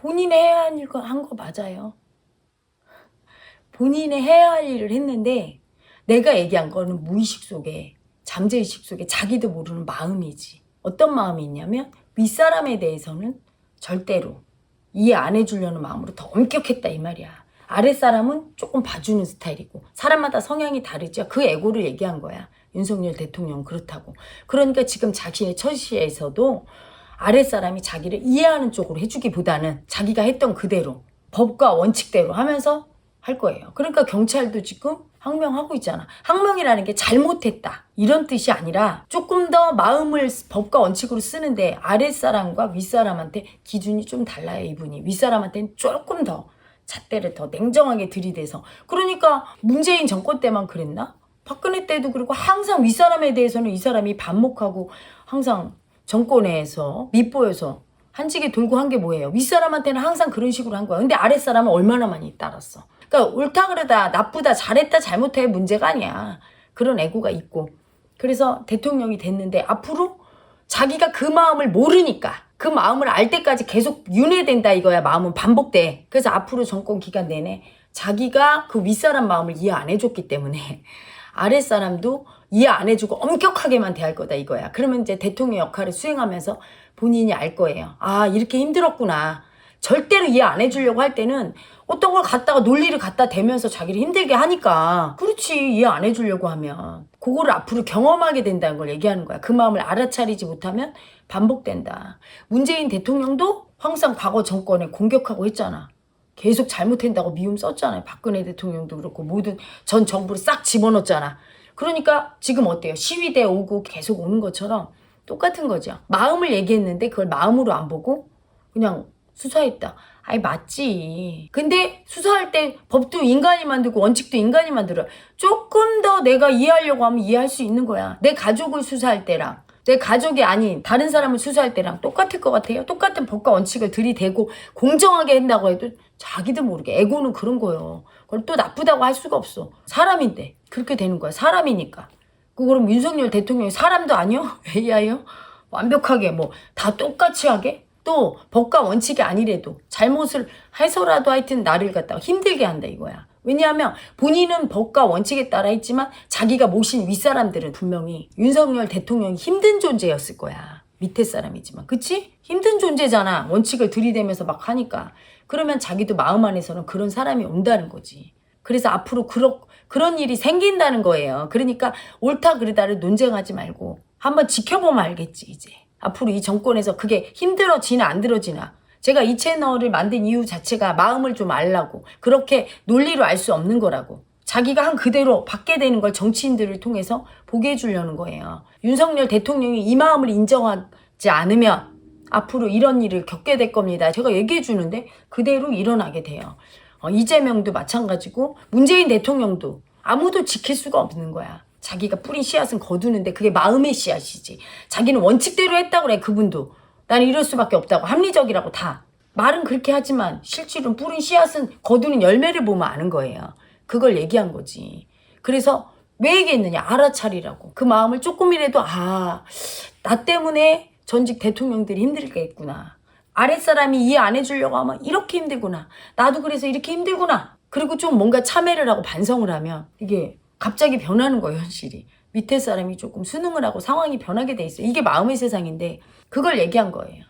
본인이 해야 할 거 한 거 맞아요. 본인이 해야 할 일을 했는데 내가 얘기한 거는 무의식 속에 잠재의식 속에 자기도 모르는 마음이지. 어떤 마음이 있냐면 윗사람에 대해서는 절대로 이해 안 해주려는 마음으로 더 엄격했다 이 말이야. 아랫사람은 조금 봐주는 스타일이고 사람마다 성향이 다르죠. 그 애고를 얘기한 거야. 윤석열 대통령 그렇다고. 그러니까 지금 자신의 처시에서도 아랫사람이 자기를 이해하는 쪽으로 해주기보다는 자기가 했던 그대로 법과 원칙대로 하면서 할 거예요. 그러니까 경찰도 지금 항명하고 있잖아. 항명이라는 게 잘못했다. 이런 뜻이 아니라 조금 더 마음을 법과 원칙으로 쓰는데 아랫사람과 윗사람한테 기준이 좀 달라요, 이분이. 윗사람한테는 조금 더 잣대를 더 냉정하게 들이대서. 그러니까 문재인 정권 때만 그랬나? 박근혜 때도 그리고 항상 윗사람에 대해서는 이 사람이 반목하고 항상 정권에서 밑보여서 한지게 돌고 한 게 뭐예요? 윗사람한테는 항상 그런 식으로 한 거야. 근데 아랫사람은 얼마나 많이 따랐어. 그러니까 옳다 그러다 나쁘다 잘했다 잘못해 문제가 아니야. 그런 애고가 있고. 그래서 대통령이 됐는데 앞으로 자기가 그 마음을 모르니까 그 마음을 알 때까지 계속 윤회된다 이거야. 마음은 반복돼. 그래서 앞으로 정권 기간 내내 자기가 그 윗사람 마음을 이해 안 해줬기 때문에 아랫사람도 이해 안 해주고 엄격하게만 대할 거다 이거야. 그러면 이제 대통령 역할을 수행하면서 본인이 알 거예요. 아, 이렇게 힘들었구나. 절대로 이해 안 해주려고 할 때는 어떤 걸 갖다가 논리를 갖다 대면서 자기를 힘들게 하니까 그렇지 이해 안 해주려고 하면 그거를 앞으로 경험하게 된다는 걸 얘기하는 거야 그 마음을 알아차리지 못하면 반복된다 문재인 대통령도 항상 과거 정권에 공격하고 했잖아 계속 잘못한다고 미움 썼잖아요 박근혜 대통령도 그렇고 모든 전 정부를 싹 집어넣었잖아 그러니까 지금 어때요 시위대 오고 계속 오는 것처럼 똑같은 거죠 마음을 얘기했는데 그걸 마음으로 안 보고 그냥 수사했다. 아이 맞지. 근데 수사할 때 법도 인간이 만들고 원칙도 인간이 만들어. 조금 더 내가 이해하려고 하면 이해할 수 있는 거야. 내 가족을 수사할 때랑 내 가족이 아닌 다른 사람을 수사할 때랑 똑같을 것 같아요. 똑같은 법과 원칙을 들이대고 공정하게 한다고 해도 자기도 모르게 애고는 그런 거예요. 그걸 또 나쁘다고 할 수가 없어. 사람인데 그렇게 되는 거야. 사람이니까. 그 그럼 윤석열 대통령이 사람도 아니요? AI요? 완벽하게 뭐 다 똑같이 하게? 또 법과 원칙이 아니래도 잘못을 해서라도 하여튼 나를 갖다가 힘들게 한다 이거야. 왜냐하면 본인은 법과 원칙에 따라 했지만 자기가 모신 윗사람들은 분명히 윤석열 대통령이 힘든 존재였을 거야. 밑에 사람이지만. 그치? 힘든 존재잖아. 원칙을 들이대면서 막 하니까. 그러면 자기도 마음 안에서는 그런 사람이 온다는 거지. 그래서 앞으로 그러, 그런 일이 생긴다는 거예요. 그러니까 옳다 그르다를 논쟁하지 말고 한번 지켜보면 알겠지 이제. 앞으로 이 정권에서 그게 힘들어지나 안 들어지나. 제가 이 채널을 만든 이유 자체가 마음을 좀 알라고. 그렇게 논리로 알 수 없는 거라고. 자기가 한 그대로 받게 되는 걸 정치인들을 통해서 보게 해주려는 거예요. 윤석열 대통령이 이 마음을 인정하지 않으면 앞으로 이런 일을 겪게 될 겁니다. 제가 얘기해 주는데 그대로 일어나게 돼요. 어, 이재명도 마찬가지고 문재인 대통령도 아무도 지킬 수가 없는 거야. 자기가 뿌린 씨앗은 거두는데 그게 마음의 씨앗이지. 자기는 원칙대로 했다고 그래 그분도. 나는 이럴 수밖에 없다고 합리적이라고 다. 말은 그렇게 하지만 실제로 뿌린 씨앗은 거두는 열매를 보면 아는 거예요. 그걸 얘기한 거지. 그래서 왜 얘기했느냐 알아차리라고. 그 마음을 조금이라도 아 나 때문에 전직 대통령들이 힘들겠구나. 아랫사람이 이해 안 해주려고 하면 이렇게 힘들구나. 나도 그래서 이렇게 힘들구나. 그리고 좀 뭔가 참회를 하고 반성을 하면 이게 갑자기 변하는 거예요, 현실이. 밑에 사람이 조금 수능을 하고 상황이 변하게 돼 있어요. 이게 마음의 세상인데 그걸 얘기한 거예요.